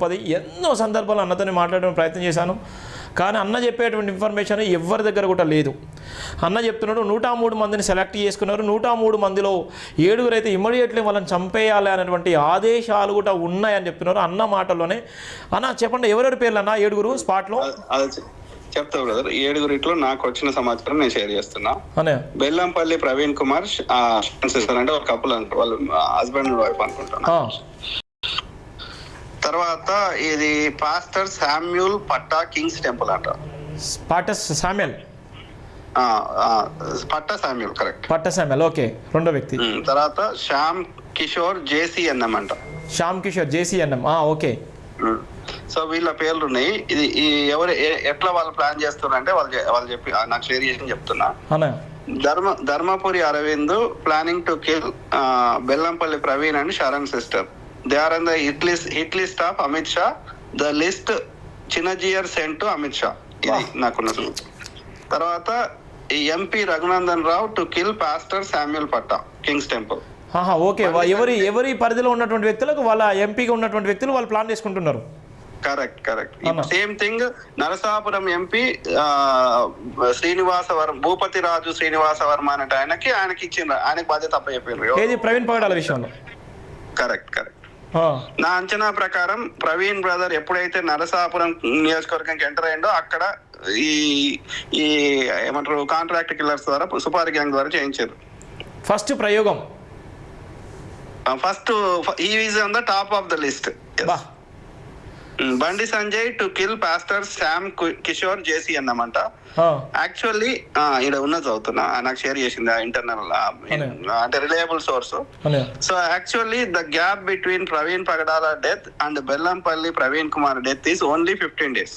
గొప్పది. ఎన్నో సందర్భాలు అన్నతోనే మాట్లాడడం ప్రయత్నం చేశాను. కానీ అన్న చెప్పేటువంటి ఇన్ఫర్మేషన్ ఎవరి దగ్గర కూడా లేదు. అన్న చెప్తున్నాడు నూట మూడు మందిని సెలెక్ట్ చేసుకున్నారు. నూట మూడు మందిలో ఏడుగురు అయితే ఇమ్మీడియట్లీ వాళ్ళని చంపేయాలి అనేటువంటి ఆదేశాలు కూడా ఉన్నాయని చెప్తున్నారు అన్న మాటల్లోనే. అన్న చెప్పండి ఎవరెవరి పేర్లు అన్న ఏడుగురు స్పాట్లో? చెప్తా బ్రదర్. ఏడుగురిట్లో నాకు వచ్చిన సమాచారం నేను షేర్ చేస్తున్నా. అనే బెల్లంపల్లి ప్రవీణ్ కుమార్ అంటే ఒక కపుల్ అంటారు. వాళ్ళు హస్బెండ్ వైఫ్ అనుకుంటున్నా ఆ, తర్వాత ఇది pastor Samuel Patta Kings Temple అంట. Pastor Samuel Patta Samuel correct. Patta Samuel okay రెండో వ్యక్తి. తర్వాత శ్యామ్ కిషోర్ జేసీ అన్నమాట Shyam Kishore JCNM okay. So వీళ్ళ పేర్లు ఉన్నాయి ఇది ఈ ఎవరు ఎట్లా వాళ్ళు ప్లాన్ చేస్తున్నారు అంటే వాళ్ళు వాళ్ళు చెప్పి నాకు షేర్ చేసి చెప్తున్నా. Dharma Dharmapuri Arvind planning to kill Bellampalli Praveen and Sharan sister. They are on the hit list hit list of Amit Shah the list Chinnajeeyar sent to Amit Shah ఇది నాకున్న. తర్వాత ఈ MP Raghunandan Rao to kill pastor Samuel Patta Kings Temple okay. ఎవరి ఎవరి పరిధిలో ఉన్నటువంటి వ్యక్తులకు వాళ్ళ ఎంపీగా ఉన్నటువంటి వ్యక్తులు వాళ్ళు ప్లాన్ చేసుకుంటున్నారు. Correct correct. Same thing Narasapuram MP Srinivasa Varma Bhupathi Raju Srinivasa Varma అనే ఆయనకి ఆయనకి ఇచ్చిండ్రు ఆయనకి బాధ్యత అప్ప చెప్పారు ఏది? ప్రవీణ్ పగడాల విషయంలో. కరెక్ట్ నా అంచనా ప్రకారం ప్రవీణ్ బ్రదర్ ఎప్పుడైతే నరసాపురం నియోజకవర్గంకి ఎంటర్ అయిందో అక్కడ ఈ ఈ ఏమంటారు కాంట్రాక్ట్ కిల్లర్స్ ద్వారా సుపారి గ్యాంగ్ ద్వారా చేయించారు. ఫస్ట్ ప్రయోగం. ఫస్ట్ ఈ is on the top of the list Bandi Sanjay to kill pastor Sam Kishore JC అన్నమాట. యాక్చువల్లీ ఇక్కడ ఉన్నది చదువుతున్నా. నాకు షేర్ చేసింది ఇంటర్నల్ అంటే reliable source so actually the gap between Praveen Pagadala death and Bellampalli Praveen Kumar death is only fifteen days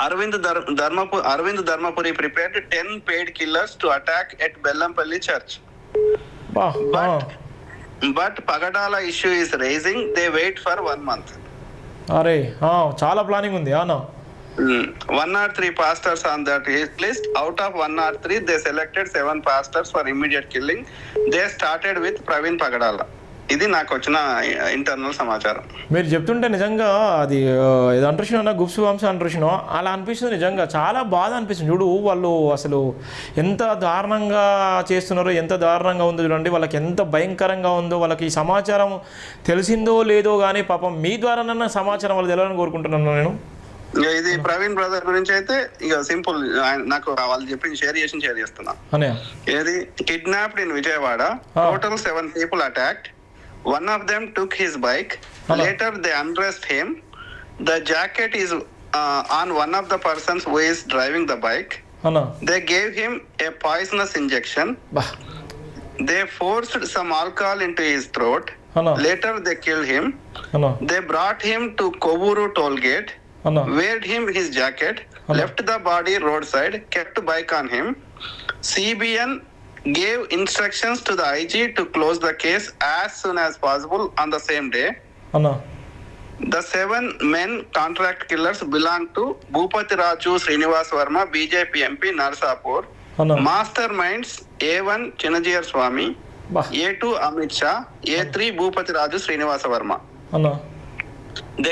Arvind Dhar Dharmapu Arvind Dharmapuri prepared ten paid killers to attack at Bellampalli church బా ఆ, but Pagadala issue is rising they wait for one month అరే చాలా planning ఉంది అవునా. One naught three pastors on that list out of one naught three they selected seven pastors for immediate killing they started with Praveen Pagadala ఇది నాకు వచ్చిన internal సమాచారం. మీరు చెప్తుంటే నిజంగా అది అంటున్నాను గుప్సు వంశ అంటున్నాను అలా అనిపిస్తుంది నిజంగా. చాలా బాధ అనిపిస్తుంది. చూడు వాళ్ళు అసలు ఎంత దారుణంగా చేస్తున్నారో ఎంత దారుణంగా ఉందో చూడండి. వాళ్ళకి ఎంత భయంకరంగా ఉందో వాళ్ళకి ఈ సమాచారం తెలిసిందో లేదో కానీ పాపం మీ ద్వారానన్నా సమాచారం వాళ్ళు తెలియాలని కోరుకుంటున్నాను నేను. ఇక ఇది ప్రవీణ్ బ్రదర్ గురించి అయితే ఇక సింపుల్ నాకు వాళ్ళు చెప్పింది షేర్ చేసి షేర్ చేస్తున్నా. ఏది? Kidnapped in Vijayawada. Total seven people attacked. One of them took his bike. Hello. Later, they undressed him. The jacket is uh, on one of the persons who is driving the bike. Hello. They gave him a poisonous injection. Bah. They forced some alcohol into his throat. Hello. Later, they killed him. Hello. They brought him to Koburu toll gate, Hello. weared him his jacket, Hello. left the body roadside, kept bike on him. CBN gave instructions to the IG to close the case as soon as possible on the same day. అన్నా The seven men contract killers belong to Bhupati Raju Srinivas Verma, BJP MP Narsapur. అన్నా Masterminds A1 Chinajiyar Swami, బా A2 Amit Shah, A3 Bhupati Raju Srinivasa Verma. అన్నా They